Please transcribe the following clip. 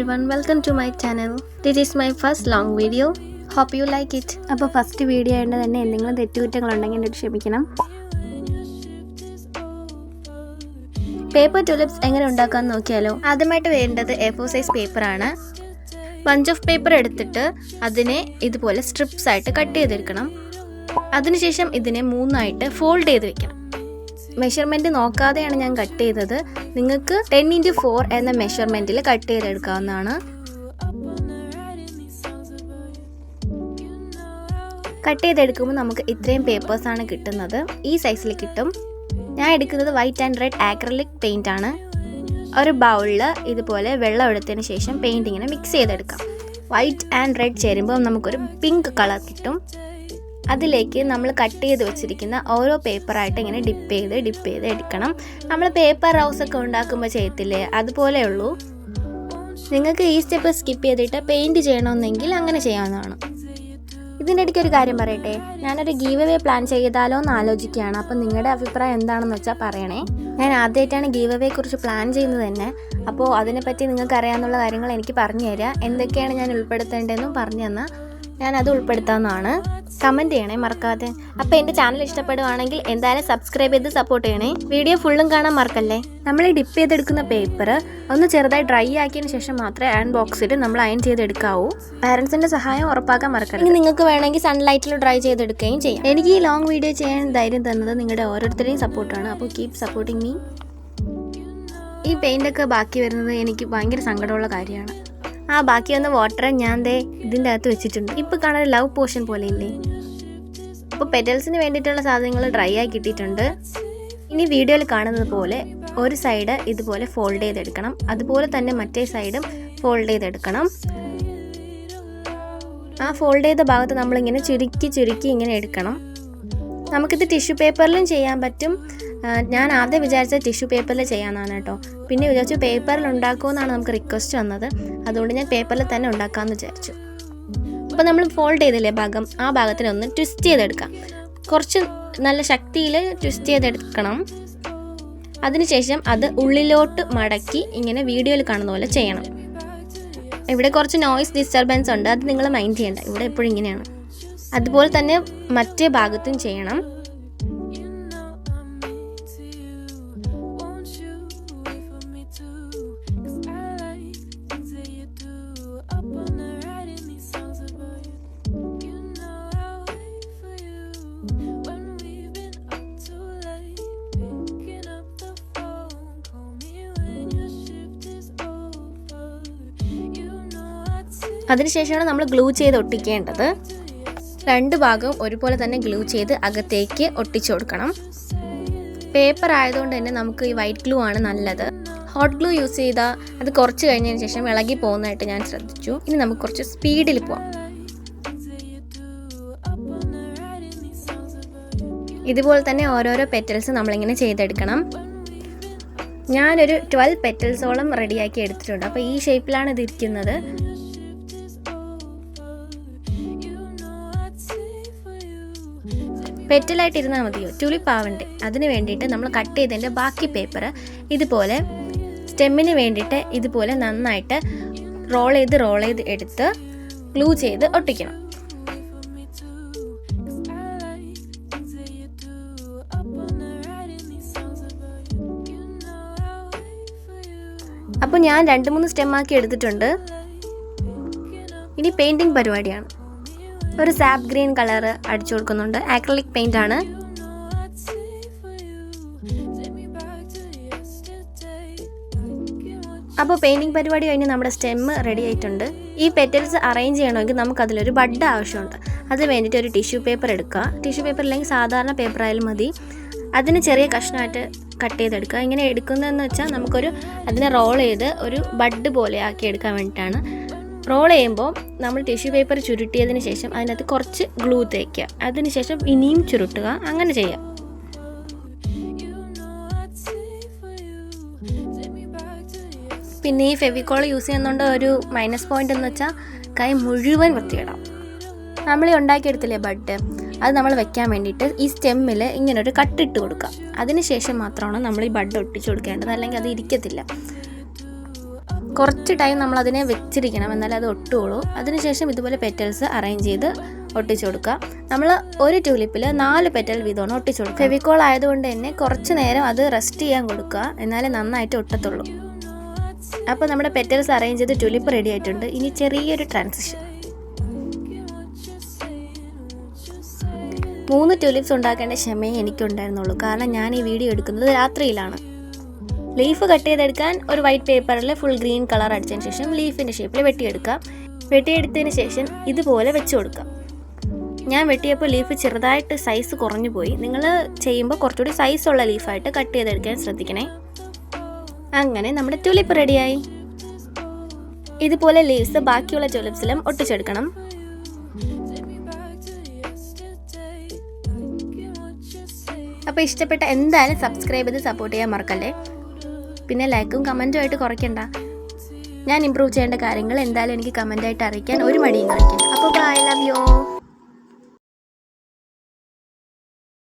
everyone, welcome to my channel. This is my first long video. Hope you like it. അപ്പോൾ first video ആയതുകൊണ്ട് തന്നെ എന്തെങ്കിലും തെറ്റുകുറ്റങ്ങളുണ്ടെങ്കിൽ എന്നോട് ക്ഷമിക്കണം പേപ്പർ ടുലിപ്സ് എങ്ങനെ ഉണ്ടാക്കാൻ നോക്കിയാലോ ആദ്യമായിട്ട് വേണ്ടത് എ ഫോർ സൈസ് പേപ്പറാണ് പഞ്ച് ഓഫ് പേപ്പർ എടുത്തിട്ട് അതിനെ ഇതുപോലെ സ്ട്രിപ്സ് ആയിട്ട് കട്ട് ചെയ്തെടുക്കണം അതിനുശേഷം ഇതിനെ മൂന്നായിട്ട് ഫോൾഡ് ചെയ്ത് വെക്കണം മെഷർമെന്റ് നോക്കാതെയാണ് ഞാൻ കട്ട് ചെയ്തത്. നിങ്ങൾക്ക് ടെൻ ഇന്റു ഫോർ എന്ന മെഷർമെന്റിൽ കട്ട് ചെയ്തെടുക്കാവുന്നതാണ്. കട്ട് ചെയ്തെടുക്കുമ്പോൾ നമുക്ക് ഇത്രയും പേപ്പേഴ്സാണ് കിട്ടുന്നത്. ഈ സൈസിൽ കിട്ടും. ഞാൻ എടുക്കുന്നത് white and red acrylic paint ആണ്. ഒരു ബൗളിൽ ഇതുപോലെ വെള്ളം എടുത്തതിന് ശേഷം പെയിന്റിങ്ങിനെ മിക്സ് ചെയ്തെടുക്കാം. വൈറ്റ് ആൻഡ് റെഡ് ചേരുമ്പോൾ നമുക്കൊരു പിങ്ക് കളർ കിട്ടും. അതിലേക്ക് നമ്മൾ കട്ട് ചെയ്ത് വെച്ചിരിക്കുന്ന ഓരോ പേപ്പറായിട്ട് ഇങ്ങനെ ഡിപ്പ് ചെയ്ത് ഡിപ്പ് ചെയ്ത് എടുക്കണം. നമ്മൾ പേപ്പർ റൗസ് ഒക്കെ ഉണ്ടാക്കുമ്പോൾ ചെയ്യത്തില്ലേ? അതുപോലെയുള്ളൂ നിങ്ങൾക്ക് ഈ സ്റ്റെപ്പ് സ്കിപ്പ് ചെയ്തിട്ട് പെയിന്റ് ചെയ്യണമെന്നെങ്കിൽ അങ്ങനെ ചെയ്യാവുന്നതാണ്. ഇതിന്റെ ഇടയ്ക്ക് ഒരു കാര്യം പറയട്ടെ? ഞാനൊരു ഗീവ് അവേ പ്ലാൻ ചെയ്താലോ എന്ന് ആലോചിക്കുകയാണ്. അപ്പം നിങ്ങളുടെ അഭിപ്രായം എന്താണെന്ന് വെച്ചാൽ പറയണേ. ഞാൻ ആദ്യമായിട്ടാണ് ഗീവ് അവേ കുറിച്ച് പ്ലാൻ ചെയ്യുന്നത് തന്നെ. അപ്പോൾ അതിനെപ്പറ്റി നിങ്ങൾക്ക് അറിയാവുന്ന കാര്യങ്ങൾ എനിക്ക് പറഞ്ഞു തരിക എന്തൊക്കെയാണ് ഞാൻ ഉൾപ്പെടുത്തേണ്ടതെന്നും പറഞ്ഞു തന്നാൽ ഞാൻ അത് ഉൾപ്പെടുത്താവുന്നതാണ്. കമന്റ് ചെയ്യണേ മറക്കാതെ. അപ്പോൾ എന്റെ ചാനൽ ഇഷ്ടപ്പെടുവാണെങ്കിൽ എന്തായാലും സബ്സ്ക്രൈബ് ചെയ്ത് സപ്പോർട്ട് ചെയ്യണേ. വീഡിയോ ഫുള്ളും കാണാൻ മറക്കല്ലേ? നമ്മൾ ഈ ഡിപ്പ് ചെയ്തെടുക്കുന്ന പേപ്പർ ഒന്ന് ചെറുതായി ഡ്രൈ ആക്കിയതിന് ശേഷം മാത്രമേ അയൺ ബോക്സിൽ നമ്മൾ അയൺ ചെയ്തെടുക്കാവൂ. പാരൻസിന്റെ സഹായം ഉറപ്പാക്കാൻ മറക്കണം ഇനി നിങ്ങൾക്ക് വേണമെങ്കിൽ സൺലൈറ്റിൽ ഡ്രൈ ചെയ്തെടുക്കുകയും ചെയ്യാം. എനിക്ക് ഈ ലോങ് വീഡിയോ ചെയ്യാൻ ധൈര്യം തന്നത് നിങ്ങളുടെ ഓരോരുത്തരെയും സപ്പോർട്ടാണ് അപ്പോൾ കീപ് സപ്പോർട്ടിങ് മീ ഈ പെയിന്റൊക്കെ ബാക്കി വരുന്നത് എനിക്ക് ഭയങ്കര സങ്കടമുള്ള കാര്യമാണ്. ആ ബാക്കി വന്ന വാട്ടർ ഞാൻ ദേ ഇതിന്റെ അകത്ത് വെച്ചിട്ടുണ്ട്. ഇപ്പോൾ കാണാൻ ലവ് പോർഷൻ പോലെ ഇല്ലേ അപ്പോൾ പെറ്റൽസിന് വേണ്ടിയിട്ടുള്ള സാധനങ്ങൾ ഡ്രൈ ആയി കിട്ടിയിട്ടുണ്ട്. ഇനി വീഡിയോയിൽ കാണുന്നത് പോലെ ഒരു സൈഡ് ഇതുപോലെ ഫോൾഡ് ചെയ്തെടുക്കണം. അതുപോലെ തന്നെ മറ്റേ സൈഡും ഫോൾഡ് ചെയ്തെടുക്കണം. ആ ഫോൾഡ് ചെയ്ത ഭാഗത്ത് നമ്മളിങ്ങനെ ചുരുക്കി ചുരുക്കി ഇങ്ങനെ എടുക്കണം. നമുക്കിത് ടിഷ്യൂ പേപ്പറിലും ചെയ്യാൻ പറ്റും. ഞാൻ ആദ്യം വിചാരിച്ച ടിഷ്യൂ പേപ്പറിൽ ചെയ്യാമെന്നാണ് കേട്ടോ. പിന്നെ വിചാരിച്ചു പേപ്പറിൽ ഉണ്ടാക്കുമെന്നാണ് നമുക്ക് റിക്വസ്റ്റ് വന്നത്. അതുകൊണ്ട് ഞാൻ പേപ്പറിൽ തന്നെ ഉണ്ടാക്കാമെന്ന് വിചാരിച്ചു. അപ്പോൾ നമ്മൾ ഫോൾഡ് ചെയ്തില്ലേ ഭാഗം? ആ ഭാഗത്തിന് ഒന്ന് ട്വിസ്റ്റ് ചെയ്തെടുക്കാം. കുറച്ച് നല്ല ശക്തിയിൽ ട്വിസ്റ്റ് ചെയ്തെടുക്കണം. അതിനുശേഷം അത് ഉള്ളിലോട്ട് മടക്കി ഇങ്ങനെ വീഡിയോയിൽ കാണുന്ന പോലെ ചെയ്യണം. ഇവിടെ കുറച്ച് നോയ്സ് ഡിസ്റ്റർബൻസ് ഉണ്ട്. അത് നിങ്ങൾ മൈൻഡ് ചെയ്യേണ്ട. ഇവിടെ എപ്പോഴും ഇങ്ങനെയാണ്. അതുപോലെ തന്നെ മറ്റേ ഭാഗത്തും ചെയ്യണം. അതിനുശേഷമാണ് നമ്മൾ ഗ്ലൂ ചെയ്ത് ഒട്ടിക്കേണ്ടത്. രണ്ട് ഭാഗവും ഒരുപോലെ തന്നെ ഗ്ലൂ ചെയ്ത് അകത്തേക്ക് ഒട്ടിച്ചു കൊടുക്കണം. പേപ്പർ ആയതുകൊണ്ട് തന്നെ നമുക്ക് ഈ വൈറ്റ് ഗ്ലൂ ആണ് നല്ലത്. ഹോട്ട് ഗ്ലൂ യൂസ് ചെയ്താൽ അത് കുറച്ച് കഴിഞ്ഞതിന് ശേഷം ഇളകി പോകുന്നതായിട്ട് ഞാൻ ശ്രദ്ധിച്ചു. ഇനി നമുക്ക് കുറച്ച് സ്പീഡിൽ പോവാം. ഇതുപോലെ തന്നെ ഓരോരോ പെറ്റൽസ് നമ്മളിങ്ങനെ ചെയ്തെടുക്കണം. ഞാനൊരു ട്വൽവ് പെറ്റൽസോളം റെഡിയാക്കി എടുത്തിട്ടുണ്ട്. അപ്പോൾ ഈ ഷേപ്പിലാണ് ഇത് ഇരിക്കുന്നത് പെറ്റലായിട്ട് ഇരുന്നാൽ മതിയോ? ട്യൂലിപ്പ് ആവണ്ടേ അതിന് വേണ്ടിയിട്ട് നമ്മൾ കട്ട് ചെയ്തതിന്റെ ബാക്കി പേപ്പർ ഇതുപോലെ സ്റ്റെമ്മിന് വേണ്ടിയിട്ട് ഇതുപോലെ നന്നായിട്ട് റോൾ ചെയ്ത് റോൾ ചെയ്ത് എടുത്ത് ഗ്ലൂ ചെയ്ത് ഒട്ടിക്കണം. അപ്പോൾ ഞാൻ രണ്ട് മൂന്ന് സ്റ്റെമ്മാക്കി എടുത്തിട്ടുണ്ട്. ഇനി പെയിന്റിങ് പരിപാടിയാണ്. ഒരു സാപ്പ് ഗ്രീൻ കളർ അടിച്ചു കൊടുക്കുന്നുണ്ട്. ആക്രലിക് പെയിന്റ് ആണ്. അപ്പോൾ പെയിന്റിങ് പരിപാടി കഴിഞ്ഞ് നമ്മുടെ സ്റ്റെമ്മ് റെഡി ആയിട്ടുണ്ട്. ഈ പെറ്റൽസ് അറേഞ്ച് ചെയ്യണമെങ്കിൽ നമുക്ക് അതിലൊരു ബഡ് ആവശ്യമുണ്ട്. അത് വേണ്ടിയിട്ട് ഒരു ടിഷ്യൂ പേപ്പർ എടുക്കുക. ടിഷ്യൂ പേപ്പർ അല്ലെങ്കിൽ സാധാരണ പേപ്പർ ആയാലും മതി. അതിന് ചെറിയ കഷ്ണമായിട്ട് കട്ട് ചെയ്തെടുക്കുക. ഇങ്ങനെ എടുക്കുന്നതെന്ന് വെച്ചാൽ നമുക്കൊരു അതിനെ റോൾ ചെയ്ത് ഒരു ബഡ് പോലെ ആക്കി എടുക്കാൻ വേണ്ടിയിട്ടാണ്. റോൾ ചെയ്യുമ്പോൾ നമ്മൾ ടിഷ്യൂ പേപ്പർ ചുരുട്ടിയതിന് ശേഷം അതിനകത്ത് കുറച്ച് ഗ്ലൂ തേക്കുക. അതിനുശേഷം ഇനിയും ചുരുട്ടുക. അങ്ങനെ ചെയ്യാം. പിന്നെ ഈ ഫെവിക്കോൾ യൂസ് ചെയ്യുന്നതുകൊണ്ട് ഒരു മൈനസ് പോയിന്റ് എന്ന് വെച്ചാൽ കൈ മുഴുവൻ വൃത്തിയിടാം നമ്മൾ ഉണ്ടാക്കിയെടുത്തില്ലേ ബഡ്? അത് നമ്മൾ വെക്കാൻ വേണ്ടിയിട്ട് ഈ സ്റ്റെമ്മിൽ ഇങ്ങനൊരു കട്ടിട്ട് കൊടുക്കുക. അതിന് ശേഷം മാത്രമാണ് നമ്മൾ ഈ ബഡ് ഒട്ടിച്ചു കൊടുക്കേണ്ടത്. അല്ലെങ്കിൽ അത് ഇരിക്കത്തില്ല. കുറച്ച് ടൈം നമ്മൾ അതിനെ വെച്ചിരിക്കണം. എന്നാലേ അത് ഒട്ടുകയുള്ളൂ അതിനുശേഷം ഇതുപോലെ പെറ്റൽസ് അറേഞ്ച് ചെയ്ത് ഒട്ടിച്ചു കൊടുക്കുക. നമ്മൾ ഒരു ട്യൂലിപ്പിൽ നാല് പെറ്റൽ വീതമാണ് ഒട്ടിച്ചു കൊടുക്കുക. ഫെവിക്കോൾ ആയതുകൊണ്ട് തന്നെ കുറച്ച് നേരം അത് റെസ്റ്റ് ചെയ്യാൻ കൊടുക്കുക. എന്നാലേ നന്നായിട്ട് ഒട്ടത്തുള്ളൂ. അപ്പോൾ നമ്മുടെ പെറ്റൽസ് അറേഞ്ച് ചെയ്ത് ട്യൂലിപ്പ് റെഡി ആയിട്ടുണ്ട്. ഇനി ചെറിയൊരു ട്രാൻസിഷൻ മൂന്ന് ട്യൂലിപ്സ് ഉണ്ടാക്കേണ്ട ക്ഷമയെ എനിക്കുണ്ടായിരുന്നുള്ളൂ. കാരണം ഞാൻ ഈ വീഡിയോ എടുക്കുന്നത് രാത്രിയിലാണ്. ലീഫ് കട്ട് ചെയ്തെടുക്കാൻ ഒരു വൈറ്റ് പേപ്പറിൽ ഫുൾ ഗ്രീൻ കളർ അടിച്ചതിന് ശേഷം ലീഫിന്റെ ഷേപ്പിൽ വെട്ടിയെടുക്കാം. വെട്ടിയെടുത്തതിന് ശേഷം ഇതുപോലെ വെച്ച് കൊടുക്കാം. ഞാൻ വെട്ടിയപ്പോൾ ലീഫ് ചെറുതായിട്ട് സൈസ് കുറഞ്ഞു പോയി. നിങ്ങൾ ചെയ്യുമ്പോൾ കുറച്ചുകൂടി സൈസുള്ള ലീഫായിട്ട് കട്ട് ചെയ്തെടുക്കാൻ ശ്രദ്ധിക്കണേ. അങ്ങനെ നമ്മുടെ ട്യൂലിപ്പ് റെഡിയായി ഇതുപോലെ ലീവ്സ് ബാക്കിയുള്ള ട്യൂലിപ്സിലും ഒട്ടിച്ചെടുക്കണം. അപ്പോൾ ഇഷ്ടപ്പെട്ട എന്തായാലും സബ്സ്ക്രൈബ് ചെയ്ത് സപ്പോർട്ട് ചെയ്യാൻ മറക്കല്ലേ? പിന്നെ ലൈക്കും കമന്റും ആയിട്ട് കുറയ്ക്കണ്ട. ഞാൻ ഇമ്പ്രൂവ് ചെയ്യേണ്ട കാര്യങ്ങൾ എന്തായാലും എനിക്ക് കമന്റായിട്ട് അറിയിക്കാൻ ഒരു മടിയും കാണിക്കും അപ്പോൾ ബൈ ലവ് യു